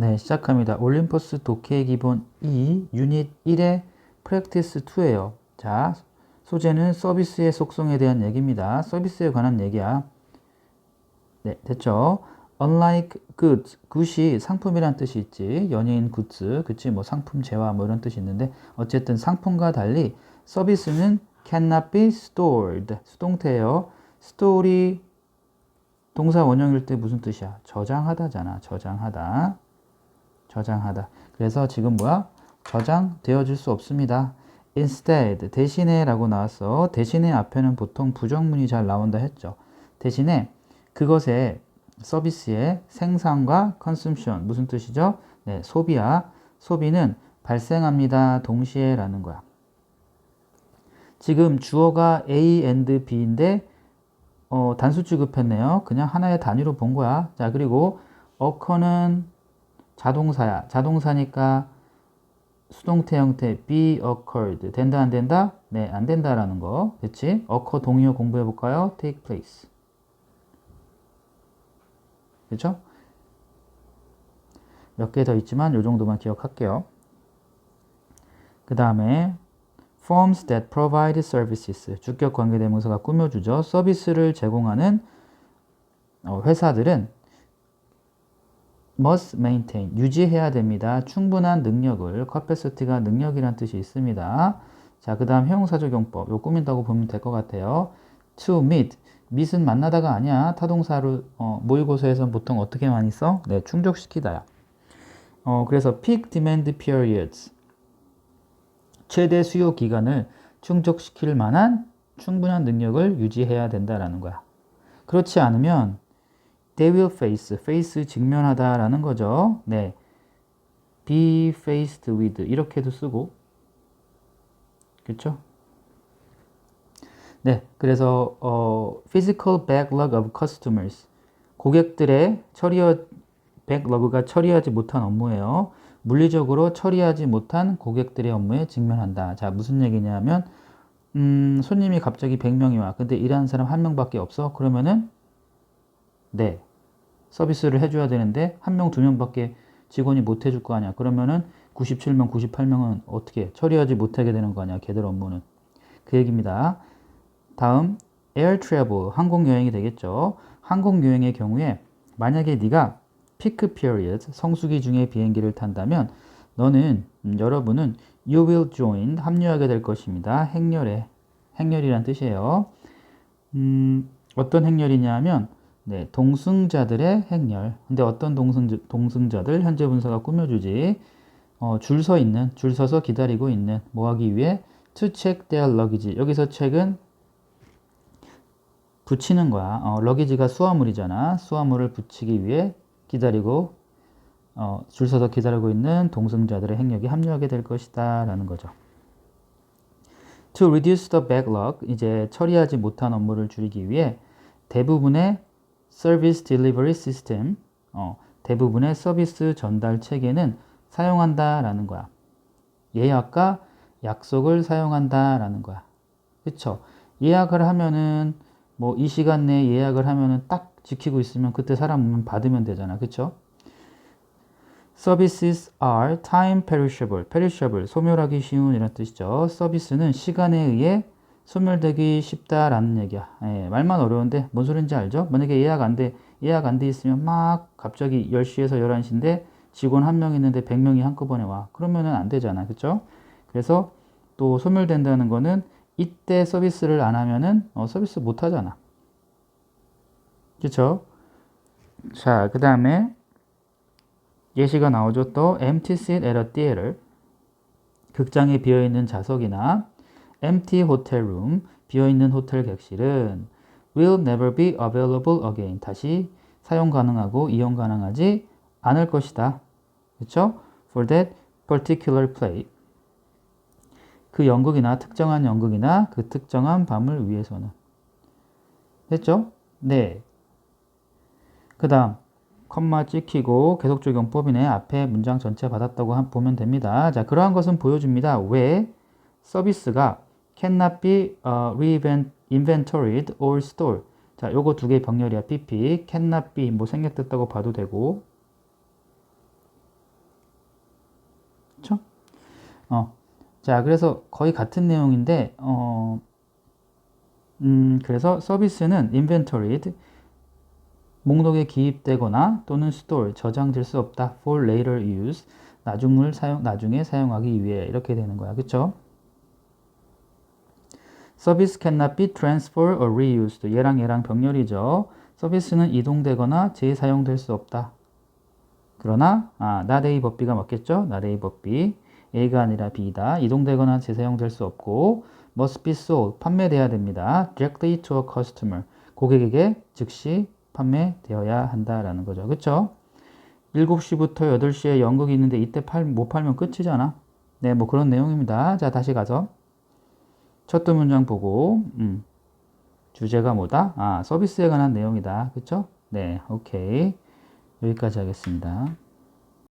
네, 시작합니다. 올림퍼스 독해 기본 2, 유닛 1의 프랙티스 2예요. 자, 소재는 서비스의 속성에 대한 얘기입니다. 서비스에 관한 얘기야. 네, 됐죠? Unlike goods, good이 상품이란 뜻이 있지. 연예인 굿즈, 그치? 뭐 상품 재화 뭐 이런 뜻이 있는데 어쨌든 상품과 달리 서비스는 cannot be stored. 수동태예요. store이 동사 원형일 때 무슨 뜻이야? 저장하다잖아. 저장하다. 저장하다. 그래서 지금 뭐야? 저장되어질 수 없습니다. instead, 대신에 라고 나왔어. 대신에 앞에는 보통 부정문이 잘 나온다 했죠. 대신에 그것의 서비스의 생산과 consumption 무슨 뜻이죠? 네, 소비야. 소비는 발생합니다. 동시에 라는 거야. 지금 주어가 A and B인데 어, 단수 취급했네요. 그냥 하나의 단위로 본 거야. 자, 그리고 occur는 자동사야. 자동사니까 수동태 형태 be occurred. 된다 안 된다? 네, 안 된다라는 거. 그렇지? occur 동의어 공부해 볼까요? take place. 그렇죠? 몇 개 더 있지만 요 정도만 기억할게요. 그 다음에 firms that provide services 주격 관계대명사가 꾸며주죠. 서비스를 제공하는 어, 회사들은 must maintain 유지해야 됩니다. 충분한 능력을 capacity가 능력이란 뜻이 있습니다. 자, 그 다음 형용사적 용법 요 꾸민다고 보면 될 것 같아요. to meet meet은 만나다가 아니야. 타동사를 어, 모의고사에서 보통 어떻게 많이 써? 네, 충족시키다야. 어, 그래서 peak demand periods 최대 수요 기간을 충족시킬 만한 충분한 능력을 유지해야 된다라는 거야. 그렇지 않으면 they will face, face 직면하다라는 거죠. 네. be faced with 이렇게도 쓰고 그렇죠? 네, 그래서 어, physical backlog of customers 고객들의 처리어 백러그가 처리하지 못한 업무예요. 물리적으로 처리하지 못한 고객들의 업무에 직면한다. 자, 무슨 얘기냐면 음, 손님이 갑자기 100명이 와. 근데 일하는 사람 한 명밖에 없어. 그러면은 네. 서비스를 해줘야 되는데 한 명, 두 명밖에 직원이 못 해줄 거 아니야. 그러면은 97명, 98명은 어떻게 처리하지 못하게 되는 거 아니야. 걔들 업무는. 그 얘기입니다. 다음 air travel 항공 여행이 되겠죠. 항공 여행의 경우에 만약에 네가 피크 period 성수기 중에 비행기를 탄다면 너는 음, 여러분은 you will join 합류하게 될 것입니다. 행렬에 행렬이란 뜻이에요. 음, 어떤 행렬이냐면 네, 동승자들의 행렬. 근데 어떤 동승 동승자들 현재 분사가 꾸며주지. 어, 줄 서 있는 줄 서서 기다리고 있는 뭐 하기 위해 to check their luggage. 여기서 책은 붙이는 거야. 어, 러기지가 수화물이잖아. 수화물을 붙이기 위해 기다리고 어, 줄 서서 기다리고 있는 동승자들의 행력이 합류하게 될 것이다 라는 거죠. To reduce the backlog, 이제 처리하지 못한 업무를 줄이기 위해 대부분의 service delivery system, 어, 대부분의 서비스 전달 체계는 사용한다 라는 거야. 예약과 약속을 사용한다 라는 거야. 그쵸? 예약을 하면은 뭐 이 시간 내에 예약을 하면은 딱 지키고 있으면 그때 사람 오면 받으면 되잖아. 그쵸? Services are time perishable. perishable. 소멸하기 쉬운 이런 뜻이죠. 서비스는 시간에 의해 소멸되기 쉽다라는 얘기야. 예, 말만 어려운데 뭔 소린지 알죠? 만약에 예약 안 돼, 예약 안 돼 있으면 막 갑자기 10시에서 11시인데 직원 한 명 있는데 100명이 한꺼번에 와. 그러면은 안 되잖아. 그쵸? 그래서 또 소멸된다는 거는 이때 서비스를 안 하면은 어, 서비스 못 하잖아. 그쵸? 자, 그 다음에 예시가 나오죠. 또 empty seat at a theater 극장에 비어있는 좌석이나 empty hotel room 비어있는 호텔 객실은 will never be available again 다시 사용 가능하고 이용 가능하지 않을 것이다. 그렇죠? For that particular play 그 연극이나 특정한 연극이나 그 특정한 밤을 위해서는 됐죠? 네. 그 다음 컴마 찍히고 계속 적 용법이네. 앞에 문장 전체 받았다고 보면 됩니다. 자, 그러한 것은 보여줍니다. 왜 서비스가 cannot be uh, reinventoried or stored. 자, 요거 두개 병렬이야. PP. cannot be 뭐 생략됐다고 봐도 되고 그쵸? 어. 자, 그래서 거의 같은 내용인데, 어, 음, 그래서 서비스는 inventoried, 목록에 기입되거나 또는 store, 저장될 수 없다. for later use, 나중을 사용, 나중에 사용하기 위해 이렇게 되는 거야. 그쵸? Service cannot be transferred or reused. 얘랑 얘랑 병렬이죠. 서비스는 이동되거나 재사용될 수 없다. 그러나 아, not A but B가 맞겠죠? not A but B. A가 아니라 B다. 이동되거나 재사용될 수 없고 must be sold. 판매돼야 됩니다. directly to a customer. 고객에게 즉시 판매되어야 한다라는 거죠. 그쵸? 7시부터 8시에 연극이 있는데 이때 팔, 못 팔면 끝이잖아. 네, 뭐 그런 내용입니다. 자, 다시 가서 첫두 문장 보고 음, 주제가 뭐다? 아, 서비스에 관한 내용이다. 그쵸? 네, 오케이. 여기까지 하겠습니다.